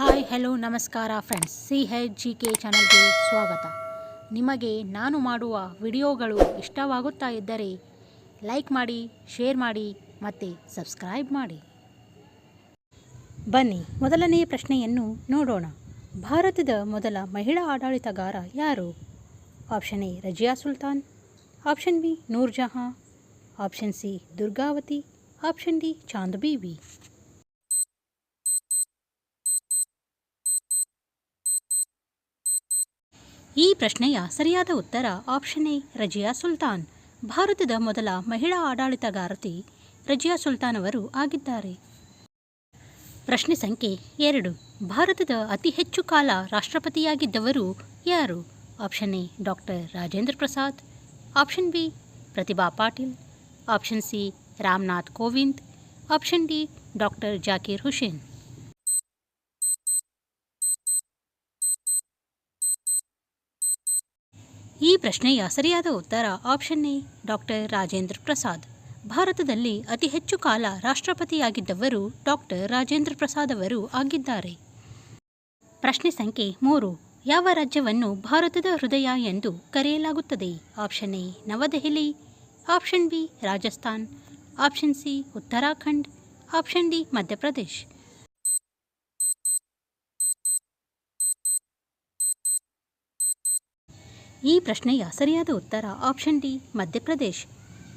Hi hello ನಮಸ್ಕಾರ friends C H G K ಚಾನಲ್ಗೆ ಸ್ವಾಗತ. ನಿಮಗೆ ನಾನು ಮಾಡುವ ವಿಡಿಯೋಗಳು ಇಷ್ಟವಾಗುತ್ತಾ ಇದ್ದರೆ ಲೈಕ್ ಮಾಡಿ ಶೇರ್ ಮಾಡಿ ಮತ್ತು ಸಬ್ಸ್ಕ್ರೈಬ್ ಮಾಡಿ. ಬನ್ನಿ ಮೊದಲನೆಯ ಪ್ರಶ್ನೆಯನ್ನು ನೋಡೋಣ. ಭಾರತದ ಮೊದಲ ಮಹಿಳಾ ಆಡಳಿತಗಾರ ಯಾರು? Option A, Razia Sultan. Option B Noor Jahan option C, Durgavati. Option D, Chand Bibi ಈ ಪ್ರಶ್ನೆಯ ಸರಿಯಾದ ಉತ್ತರ ಆಪ್ಷನ್ ಎ, ರಜಿಯಾ ಸುಲ್ತಾನ್. ಭಾರತದ ಮೊದಲ ಮಹಿಳಾ ಆಡಳಿತಗಾರತಿ ರಜಿಯಾ ಸುಲ್ತಾನ್ ಅವರು ಆಗಿದ್ದಾರೆ. ಪ್ರಶ್ನೆ ಸಂಖ್ಯೆ ಎರಡು. ಭಾರತದ ಅತಿ ಹೆಚ್ಚು ಕಾಲ ರಾಷ್ಟ್ರಪತಿಯಾಗಿದ್ದವರು ಯಾರು? Option A, doctor Rajendra Prasad. Option B, Pratibha Patil. Option C, Ramnath Kovind. Option D, doctor Zakir Hussain. ಈ ಪ್ರಶ್ನೆಯ ಸರಿಯಾದ ಉತ್ತರ option A, doctor Rajendra Prasad. ಭಾರತದಲ್ಲಿ ಅತಿ ಹೆಚ್ಚು ಕಾಲ ರಾಷ್ಟ್ರಪತಿಯಾಗಿದ್ದವರು ಡಾಕ್ಟರ್ ರಾಜೇಂದ್ರ ಪ್ರಸಾದ್ ಅವರು ಆಗಿದ್ದಾರೆ. ಪ್ರಶ್ನೆ ಸಂಖ್ಯೆ ಮೂರು, ಯಾವ ರಾಜ್ಯವನ್ನು ಭಾರತದ ಹೃದಯ ಎಂದು ಕರೆಯಲಾಗುತ್ತದೆ? Option A, New Delhi. Option B, Rajasthan. Option C, Uttarakhand. Option D, Madhya Pradesh. ಈ ಪ್ರಶ್ನೆಯ ಸರಿಯಾದ ಉತ್ತರ ಆಪ್ಷನ್ ಡಿ ಮಧ್ಯಪ್ರದೇಶ್.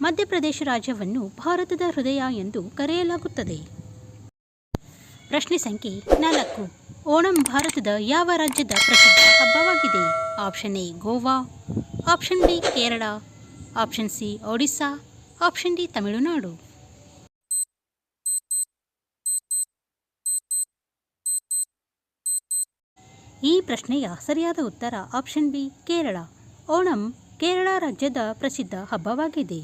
ಮಧ್ಯಪ್ರದೇಶ ರಾಜ್ಯವನ್ನು ಭಾರತದ ಹೃದಯ ಎಂದು ಕರೆಯಲಾಗುತ್ತದೆ. ಪ್ರಶ್ನೆ ಸಂಖ್ಯೆ ನಾಲ್ಕು. ಓಣಂ ಭಾರತದ ಯಾವ ರಾಜ್ಯದ ಪ್ರಸಿದ್ಧ ಹಬ್ಬವಾಗಿದೆ? Option A Goa. Option B Kerala. Option C Odisha. Option D Tamil Nadu. ಈ ಪ್ರಶ್ನೆಯ ಸರಿಯಾದ ಉತ್ತರ ಆಪ್ಷನ್ ಬಿ ಕೇರಳ. ಓಣಂ, ಕೇರಳ ರಾಜ್ಯದ ಪ್ರಸಿದ್ಧ ಹಬ್ಬವಾಗಿದೆ.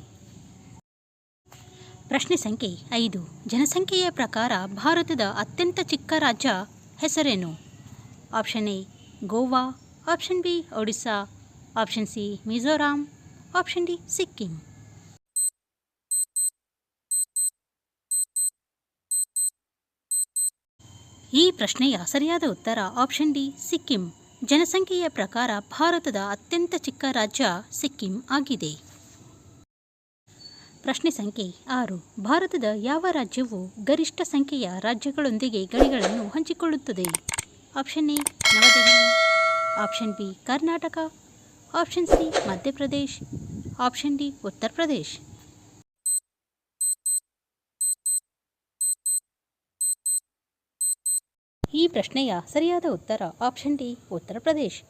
ಪ್ರಶ್ನೆ ಸಂಖ್ಯೆ ಐದು. ಜನಸಂಖ್ಯೆಯ ಪ್ರಕಾರ ಭಾರತದ ಅತ್ಯಂತ ಚಿಕ್ಕ ರಾಜ್ಯ ಹೆಸರೇನು? Option A Goa. Option B Odisha. Option C Mizoram. Option D Sikkim. ಈ ಪ್ರಶ್ನೆಯ ಸರಿಯಾದ ಉತ್ತರ ಆಪ್ಷನ್ ಡಿ ಸಿಕ್ಕಿಂ ಜನಸಂಖ್ಯೆಯ ಪ್ರಕಾರ ಭಾರತದ ಅತ್ಯಂತ ಚಿಕ್ಕ ರಾಜ್ಯ ಸಿಕ್ಕಿಂ ಆಗಿದೆ. ಪ್ರಶ್ನೆ ಸಂಖ್ಯೆ ಆರು. ಭಾರತದ ಯಾವ ರಾಜ್ಯವು ಗರಿಷ್ಠ ಸಂಖ್ಯೆಯ ರಾಜ್ಯಗಳೊಂದಿಗೆ ಗಡಿಗಳನ್ನು ಹಂಚಿಕೊಳ್ಳುತ್ತದೆ? Option A New Delhi. Option B Karnataka. Option C Madhya Pradesh. Option D Uttar Pradesh ಈ ಪ್ರಶ್ನೆಯ ಸರಿಯಾದ ಉತ್ತರ ಆಪ್ಷನ್ ಡಿ, ಉತ್ತರ ಪ್ರದೇಶ್.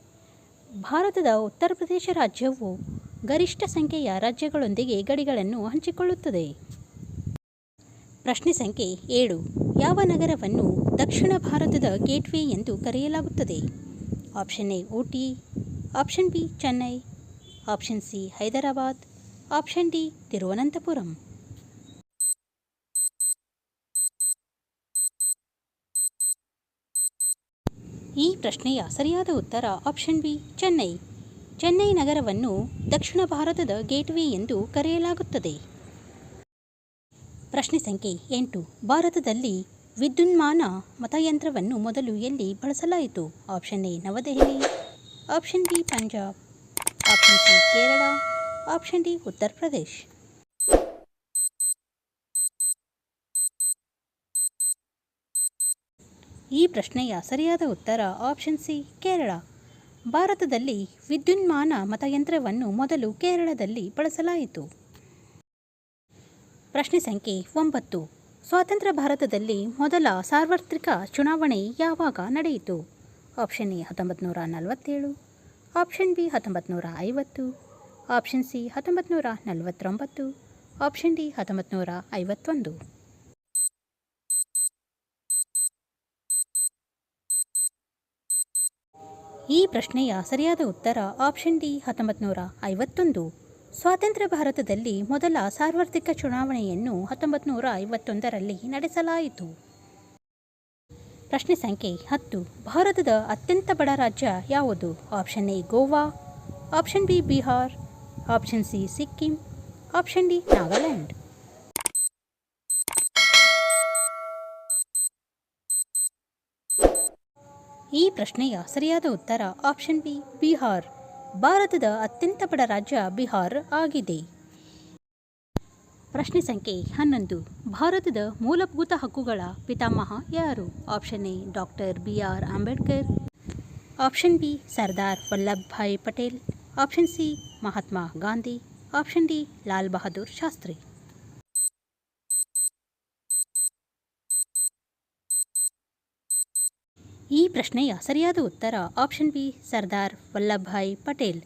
ಭಾರತದ ಉತ್ತರ ಪ್ರದೇಶ ರಾಜ್ಯವು ಗರಿಷ್ಠ ಸಂಖ್ಯೆಯ ರಾಜ್ಯಗಳೊಂದಿಗೆ ಗಡಿಗಳನ್ನು ಹಂಚಿಕೊಳ್ಳುತ್ತದೆ. ಪ್ರಶ್ನೆ ಸಂಖ್ಯೆ ಏಳು, ಯಾವ ನಗರವನ್ನು ದಕ್ಷಿಣ ಭಾರತದ ಗೇಟ್ವೇ ಎಂದು ಕರೆಯಲಾಗುತ್ತದೆ? Option A, Ooty option B, Chennai option C, Hyderabad option D, Thiruvananthapuram. ಈ ಪ್ರಶ್ನೆಯ ಸರಿಯಾದ ಉತ್ತರ ಆಪ್ಷನ್ ಬಿ ಚೆನ್ನೈ. ಚೆನ್ನೈ ನಗರವನ್ನು ದಕ್ಷಿಣ ಭಾರತದ ಗೇಟ್ವೇ ಎಂದು ಕರೆಯಲಾಗುತ್ತದೆ. ಪ್ರಶ್ನೆ ಸಂಖ್ಯೆ ಎಂಟು. ಭಾರತದಲ್ಲಿ ವಿದ್ಯುನ್ಮಾನ ಮತಯಂತ್ರವನ್ನು ಮೊದಲು ಎಲ್ಲಿ ಬಳಸಲಾಯಿತು? Option A New Delhi. Option B Punjab. Option C Kerala. Option D Uttar Pradesh. ಈ ಪ್ರಶ್ನೆಯ ಸರಿಯಾದ ಉತ್ತರ ಆಪ್ಷನ್ ಸಿ ಕೇರಳ. ಭಾರತದಲ್ಲಿ ವಿದ್ಯುನ್ಮಾನ ಮತಯಂತ್ರವನ್ನು ಮೊದಲು ಕೇರಳದಲ್ಲಿ ಬಳಸಲಾಯಿತು. ಪ್ರಶ್ನೆ ಸಂಖ್ಯೆ ಒಂಬತ್ತು. ಸ್ವಾತಂತ್ರ್ಯ ಭಾರತದಲ್ಲಿ ಮೊದಲ ಸಾರ್ವತ್ರಿಕ ಚುನಾವಣೆ ಯಾವಾಗ ನಡೆಯಿತು? ಆಪ್ಷನ್ ಎ ಹತ್ತೊಂಬತ್ತು ನಲವತ್ತೇಳು ಆಪ್ಷನ್ ಬಿ ಹತ್ತೊಂಬತ್ತು ನೂರ ಐವತ್ತು ಆಪ್ಷನ್ ಸಿ ಹತ್ತೊಂಬತ್ತು ನೂರ ನಲವತ್ತೊಂಬತ್ತು ಆಪ್ಷನ್ ಡಿ ಹತ್ತೊಂಬತ್ತು ನೂರ ಐವತ್ತೊಂದು. ಈ ಪ್ರಶ್ನೆಯ ಸರಿಯಾದ ಉತ್ತರ ಆಪ್ಷನ್ ಡಿ ಹತ್ತೊಂಬತ್ತು ನೂರ ಐವತ್ತೊಂದು. ಸ್ವಾತಂತ್ರ್ಯ ಭಾರತದಲ್ಲಿ ಮೊದಲ ಸಾರ್ವತ್ರಿಕ ಚುನಾವಣೆಯನ್ನು ಹತ್ತೊಂಬತ್ತು ನೂರ ಐವತ್ತೊಂದರಲ್ಲಿ ನಡೆಸಲಾಯಿತು. ಪ್ರಶ್ನೆ ಸಂಖ್ಯೆ ಹತ್ತು. ಭಾರತದ ಅತ್ಯಂತ ಬಡ ರಾಜ್ಯ ಯಾವುದು? Option A Goa option B Bihar option C Sikkim option D Nagaland. ಈ ಪ್ರಶ್ನೆಯ ಸರಿಯಾದ ಉತ್ತರ ಆಪ್ಷನ್ ಬಿ ಬಿಹಾರ್. ಭಾರತದ ಅತ್ಯಂತ ಬಡ ರಾಜ್ಯ ಬಿಹಾರ್ ಆಗಿದೆ. ಪ್ರಶ್ನೆ ಸಂಖ್ಯೆ ಹನ್ನೊಂದು. ಭಾರತದ ಮೂಲಭೂತ ಹಕ್ಕುಗಳ ಪಿತಾಮಹ ಯಾರು? Option A doctor B R Ambedkar. Option B Sardar Vallabhbhai Patel. Option C Mahatma Gandhi. Option D Lal Bahadur Shastri. ಈ ಪ್ರಶ್ನೆಯ ಸರಿಯಾದ ಉತ್ತರ ಆಪ್ಷನ್ ಬಿ, ಸರ್ದಾರ್ ವಲ್ಲಭಭಾಯಿ ಪಟೇಲ್.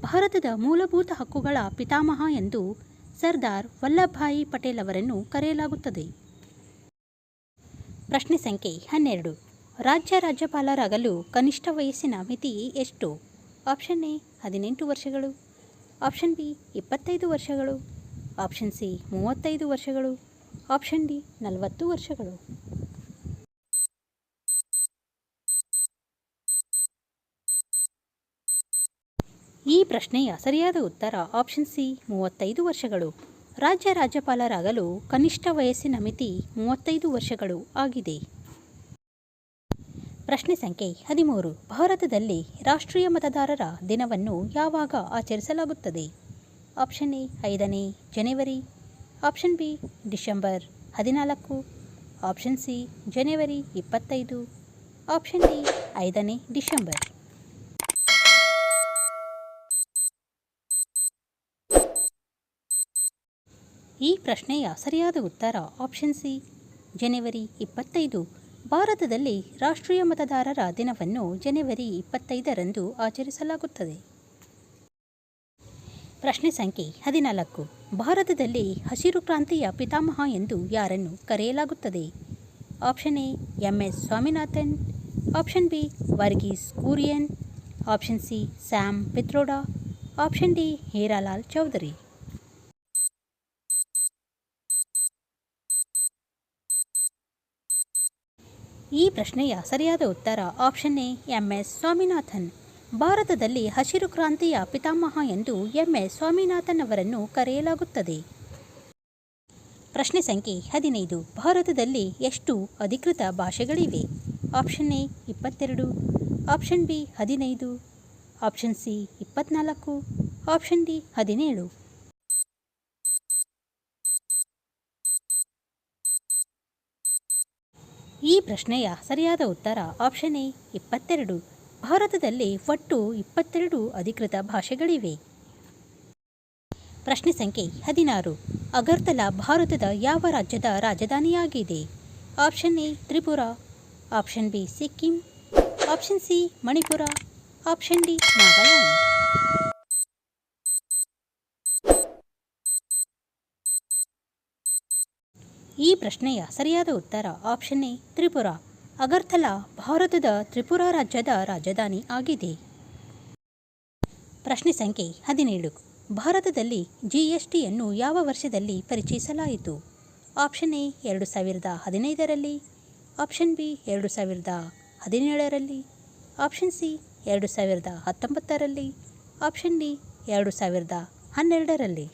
ಭಾರತದ ಮೂಲಭೂತ ಹಕ್ಕುಗಳ ಪಿತಾಮಹ ಎಂದು ಸರ್ದಾರ್ ವಲ್ಲಭಭಾಯಿ ಪಟೇಲ್ ಅವರನ್ನು ಕರೆಯಲಾಗುತ್ತದೆ. ಪ್ರಶ್ನೆ ಸಂಖ್ಯೆ ಹನ್ನೆರಡು. ರಾಜ್ಯ ರಾಜ್ಯಪಾಲರಾಗಲು ಕನಿಷ್ಠ ವಯಸ್ಸಿನ ಮಿತಿ ಎಷ್ಟು? ಆಪ್ಷನ್ ಎ, ಹದಿನೆಂಟು ವರ್ಷಗಳು. ಆಪ್ಷನ್ ಬಿ, ಇಪ್ಪತ್ತೈದು ವರ್ಷಗಳು. ಆಪ್ಷನ್ ಸಿ, ಮೂವತ್ತೈದು ವರ್ಷಗಳು. ಆಪ್ಷನ್ ಡಿ, ನಲವತ್ತು ವರ್ಷಗಳು. ಈ ಪ್ರಶ್ನೆಯ ಸರಿಯಾದ ಉತ್ತರ ಆಪ್ಷನ್ ಸಿ ಮೂವತ್ತೈದು ವರ್ಷಗಳು. ರಾಜ್ಯ ರಾಜ್ಯಪಾಲರಾಗಲು ಕನಿಷ್ಠ ವಯಸ್ಸಿನ ಮಿತಿ ಮೂವತ್ತೈದು ವರ್ಷಗಳು ಆಗಿದೆ. ಪ್ರಶ್ನೆ ಸಂಖ್ಯೆ ಹದಿಮೂರು. ಭಾರತದಲ್ಲಿ ರಾಷ್ಟ್ರೀಯ ಮತದಾರರ ದಿನವನ್ನು ಯಾವಾಗ ಆಚರಿಸಲಾಗುತ್ತದೆ? ಆಪ್ಷನ್ ಎ ಐದನೇ ಜನವರಿ. ಆಪ್ಷನ್ ಬಿ ಡಿಸೆಂಬರ್ ಹದಿನಾಲ್ಕು. ಆಪ್ಷನ್ ಸಿ ಜನವರಿ ಇಪ್ಪತ್ತೈದು. ಆಪ್ಷನ್ ಡಿ ಐದನೇ ಡಿಸೆಂಬರ್. ಈ ಪ್ರಶ್ನೆಯ ಸರಿಯಾದ ಉತ್ತರ ಆಪ್ಷನ್ ಸಿ ಜನವರಿ ಇಪ್ಪತ್ತೈದು. ಭಾರತದಲ್ಲಿ ರಾಷ್ಟ್ರೀಯ ಮತದಾರರ ದಿನವನ್ನು ಜನವರಿ ಇಪ್ಪತ್ತೈದರಂದು ಆಚರಿಸಲಾಗುತ್ತದೆ. ಪ್ರಶ್ನೆ ಸಂಖ್ಯೆ ಹದಿನಾಲ್ಕು. ಭಾರತದಲ್ಲಿ ಹಸಿರು ಕ್ರಾಂತಿಯ ಪಿತಾಮಹ ಎಂದು ಯಾರನ್ನು ಕರೆಯಲಾಗುತ್ತದೆ? Option A M S Swaminathan. Option B Verghese Kurien. Option C Sam Pitroda. Option D Hiralal Chaudhary. ಈ ಪ್ರಶ್ನೆಯ ಸರಿಯಾದ ಉತ್ತರ option A M S Swaminathan. ಭಾರತದಲ್ಲಿ ಹಸಿರು ಕ್ರಾಂತಿಯ ಪಿತಾಮಹ ಎಂದು ಎಂ ಎಸ್ ಸ್ವಾಮಿನಾಥನ್ ಅವರನ್ನು ಕರೆಯಲಾಗುತ್ತದೆ. ಪ್ರಶ್ನೆ ಸಂಖ್ಯೆ ಹದಿನೈದು. ಭಾರತದಲ್ಲಿ ಎಷ್ಟು ಅಧಿಕೃತ ಭಾಷೆಗಳಿವೆ? ಆಪ್ಷನ್ ಎ, ಇಪ್ಪತ್ತೆರಡು. ಆಪ್ಷನ್ ಬಿ, ಹದಿನೈದು. ಆಪ್ಷನ್ ಸಿ, ಇಪ್ಪತ್ನಾಲ್ಕು. ಆಪ್ಷನ್ ಡಿ, ಹದಿನೇಳು. ಈ ಪ್ರಶ್ನೆಯ ಸರಿಯಾದ ಉತ್ತರ ಆಪ್ಷನ್ ಎ ಇಪ್ಪತ್ತೆರಡು. ಭಾರತದಲ್ಲಿ ಒಟ್ಟು ಇಪ್ಪತ್ತೆರಡು ಅಧಿಕೃತ ಭಾಷೆಗಳಿವೆ. ಪ್ರಶ್ನೆ ಸಂಖ್ಯೆ ಹದಿನಾರು. ಅಗರ್ತಲಾ ಭಾರತದ ಯಾವ ರಾಜ್ಯದ ರಾಜಧಾನಿಯಾಗಿದೆ? Option A Tripura. Option B Sikkim. Option C Manipur. Option D Nagaland. ಈ ಪ್ರಶ್ನೆಯ ಸರಿಯಾದ ಉತ್ತರ ಆಪ್ಷನ್ ಎ ತ್ರಿಪುರ. ಅಗರ್ತಲಾ ಭಾರತದ ತ್ರಿಪುರ ರಾಜ್ಯದ ರಾಜಧಾನಿ ಆಗಿದೆ. ಪ್ರಶ್ನೆ ಸಂಖ್ಯೆ ಹದಿನೇಳು. ಭಾರತದಲ್ಲಿ ಜಿಎಸ್ಟಿಯನ್ನು ಯಾವ ವರ್ಷದಲ್ಲಿ ಪರಿಚಯಿಸಲಾಯಿತು? ಆಪ್ಷನ್ ಎ ಎರಡು ಸಾವಿರದ ಹದಿನೈದರಲ್ಲಿ ಆಪ್ಷನ್ ಬಿ ಎರಡು ಸಾವಿರದ ಹದಿನೇಳರಲ್ಲಿ ಆಪ್ಷನ್ ಸಿ ಎರಡು ಸಾವಿರದ ಹತ್ತೊಂಬತ್ತರಲ್ಲಿ ಆಪ್ಷನ್ ಡಿ ಎರಡು ಸಾವಿರದ ಹನ್ನೆರಡರಲ್ಲಿ.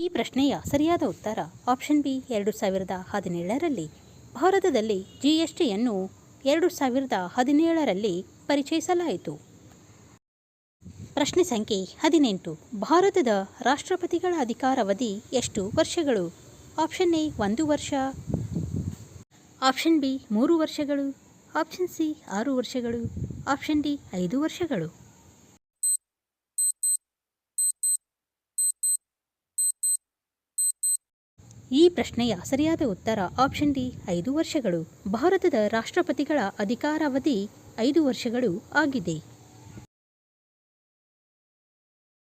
ಈ ಪ್ರಶ್ನೆಯ ಸರಿಯಾದ ಉತ್ತರ ಆಪ್ಷನ್ ಬಿ ಎರಡು ಸಾವಿರದ ಹದಿನೇಳರಲ್ಲಿ. ಭಾರತದಲ್ಲಿ ಜಿ ಎಸ್ ಟಿಯನ್ನು ಎರಡು ಸಾವಿರದ ಹದಿನೇಳರಲ್ಲಿ ಪರಿಚಯಿಸಲಾಯಿತು. ಪ್ರಶ್ನೆ ಸಂಖ್ಯೆ ಹದಿನೆಂಟು. ಭಾರತದ ರಾಷ್ಟ್ರಪತಿಗಳ ಅಧಿಕಾರಾವಧಿ ಎಷ್ಟು ವರ್ಷಗಳು? ಆಪ್ಷನ್ ಎ ಒಂದು ವರ್ಷ. ಆಪ್ಷನ್ ಬಿ ಮೂರು ವರ್ಷಗಳು. ಆಪ್ಷನ್ ಸಿ ಆರು ವರ್ಷಗಳು. ಆಪ್ಷನ್ ಡಿ ಐದು ವರ್ಷಗಳು. ಈ ಪ್ರಶ್ನೆಯ ಸರಿಯಾದ ಉತ್ತರ ಆಪ್ಷನ್ ಡಿ ಐದು ವರ್ಷಗಳು. ಭಾರತದ ರಾಷ್ಟ್ರಪತಿಗಳ ಅಧಿಕಾರಾವಧಿ ಐದು ವರ್ಷಗಳು ಆಗಿದೆ.